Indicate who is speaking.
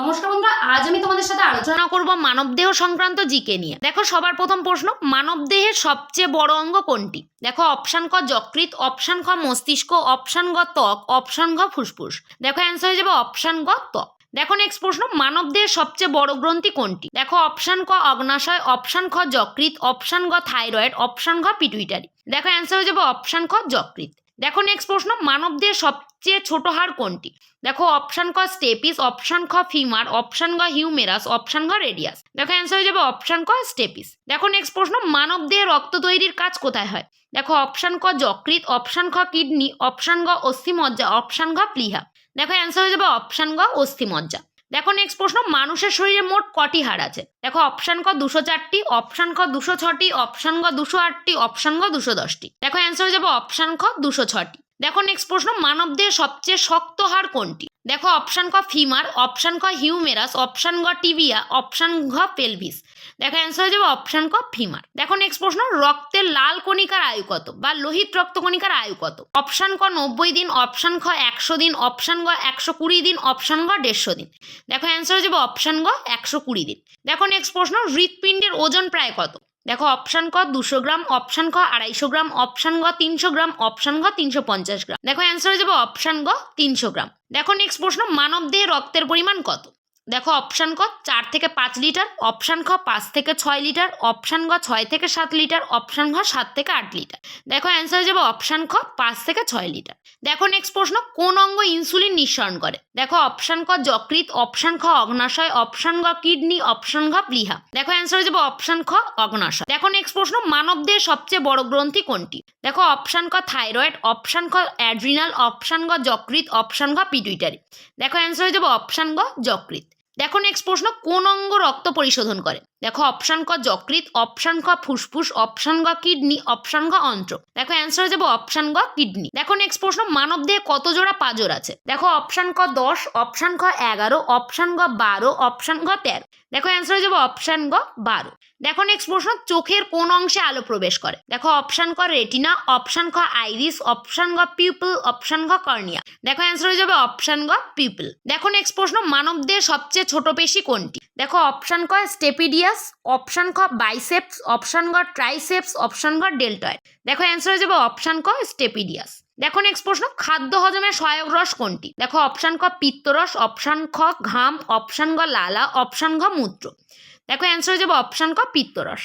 Speaker 1: নমস্কার বন্ধুরা, আজ আমি তোমাদের সাথে আলোচনা করব মানবদেহ সংক্রান্ত জিকে নিয়ে। দেখো, সবার প্রথম প্রশ্ন, মানবদেহের সবচেয়ে বড় অঙ্গ কোনটি? দেখো, অপশান ক যকৃত অপশান খ মস্তিষ্ক, অপশান গ ত্বক, অপশান ঘ ফুসফুস। দেখো অ্যান্সার হয়ে যাবে অপশান গ ত্বক। দেখো নেক্সট প্রশ্ন, মানবদেহের সবচেয়ে বড় গ্রন্থি কোনটি? দেখো, অপশান ক অগ্নাশয়, অপশান খ যকৃত অপশান গ থাইরয়েড, অপশান ঘ পিটুইটারি। দেখো অ্যান্সার হয়ে যাবে অপশান খ যকৃৎ। দেখো নেক্সট প্রশ্ন, মানবদের সবচেয়ে ছোট হাড় কোনটি? দেখো অপশান ক স্টেপিস অপশান খ ফিমার অপশান গ হিউমেরাস অপশান ঘ রেডিয়াস দেখো অ্যান্সার হয়ে যাবে অপশান ক স্টেপিস দেখো নেক্সট প্রশ্ন মানব রক্ত তৈরির কাজ কোথায় হয়? দেখো অপশান ক যকৃৎ অপশান খ কিডনি অপশান গ অস্থিমজ্জা অপশান ঘ প্লিহা। দেখো অ্যান্সার হয়ে যাবে অপশান গ অস্থিমজ্জা। দেখো নেক্সট প্রশ্ন, মানুষের শরীরে মোট কটি হাড় আছে? দেখো অপশান ক দুশো চারটি অপশান খ দুশো ছটি অপশান গ দুশো আটটি অপশান গ দুশো দশটি। দেখো অ্যান্সার হয়ে যাবে অপশান খ দুশো ছটি। দেখো নেক্সট প্রশ্ন মানবদেহের সবচেয়ে শক্ত হাড় কোনটি? দেখো অপশান ক ফিমার অপশান ক হিউমেরাস অপশান গ টিবিয়া অপশান ঘ পেলভিস দেখো অ্যান্সার হয়ে যাবে অপশান ক ফিমার দেখো নেক্সট প্রশ্ন, রক্তের লাল কণিকার আয়ু কত বা লোহিত রক্তকণিকার আয়ু কত? অপশান ক নব্বই দিন অপশান খ একশো দিন অপশান গ একশো কুড়ি দিন অপশান গ দেড়শো দিন। দেখো অ্যান্সার হয়ে যাবে অপশান গ একশো কুড়ি দিন। দেখো নেক্সট প্রশ্ন, হৃৎপিণ্ডের ওজন প্রায় কত? দেখো অপশান ক দুশো গ্রাম অপশান ক আড়াইশো গ্রাম অপশান গ তিনশো গ্রাম অপশান ঘ তিনশো পঞ্চাশ গ্রাম। দেখো অ্যান্সার হয়ে যাবে অপশান গ তিনশো গ্রাম। দেখো নেক্সট প্রশ্ন মানব দেহে রক্তের পরিমাণ কত? দেখো অপশান ক, চার থেকে পাঁচ লিটার অপশান খ, পাঁচ থেকে ছয় লিটার অপশান গ, ছয় থেকে সাত লিটার অপশান ঘ, সাত থেকে আট লিটার দেখো অ্যান্সার হয়ে যাবে অপশান খ, পাঁচ থেকে ছয় লিটার দেখো নেক্সট প্রশ্ন, কোন অঙ্গ ইনসুলিন নিঃসরণ করে? দেখো অপশান ক, যকৃৎ অপশান খ, অগ্নাশয় অপশান গ কিডনি অপশান ঘ প্লিহা দেখো অ্যান্সার হয়ে যাবে অপশান খ, অগ্নাশয়। দেখো নেক্সট প্রশ্ন, মানবদেহের সবচেয়ে বড় গ্রন্থি কোনটি? দেখো অপশান ক থাইরয়েড অপশান খ অ্যাড্রিনাল অপশান গ, যকৃৎ অপশান ঘ পিটুইটারি দেখো অ্যান্সার হয়ে যাবে অপশান গ, যকৃৎ। দেখো নেক্সট প্রশ্ন কোন অঙ্গ রক্ত পরিশোধন করে? দেখো অপশান ক যকৃত অপশান ক ফুসফুস অপশান গ কিডনি অপশান গ অন্ত্র দেখো অ্যান্সার হয়ে যাবে অপশান গ কিডনি দেখো নেক্সট প্রশ্ন মানব দেহে কত জোড়া পাজর আছে দেখো অপশান ক দশ অপশান খ এগারো অপশান গ বারো অপশান গ তেরো দেখো অ্যান্সার হয়ে যাবে অপশান গ বারো দেখো নেক্সট প্রশ্ন চোখের কোন অংশে আলো প্রবেশ করে দেখো অপশান ক রেটিনা অপশান খ আইরিস অপশান গ পিপল অপশান গ কর্নিয়া দেখো অ্যান্সার হয়ে যাবে অপশান গ পিপল দেখো নেক্সট প্রশ্ন মানবদের সবচেয়ে ছোট পেশি কোনটি দেখো অপশান ক স্টেপিডিয়াস অপশান খ বাইসেপস অপশান গ ট্রাইসেপস অপশান গ ডেল্টয়েড দেখো অ্যান্সার হয়ে যাবে অপশান ক স্টেপিডিয়াস দেখো নেক্সট প্রশ্ন খাদ্য হজমের সহায়ক রস কোনটি দেখো অপশান ক পিত্তরস অপশান খ ঘাম অপশান গ লালা অপশান ঘ মূত্র দেখো অ্যান্সার হয়ে যাবে অপশান ক পিত্তরস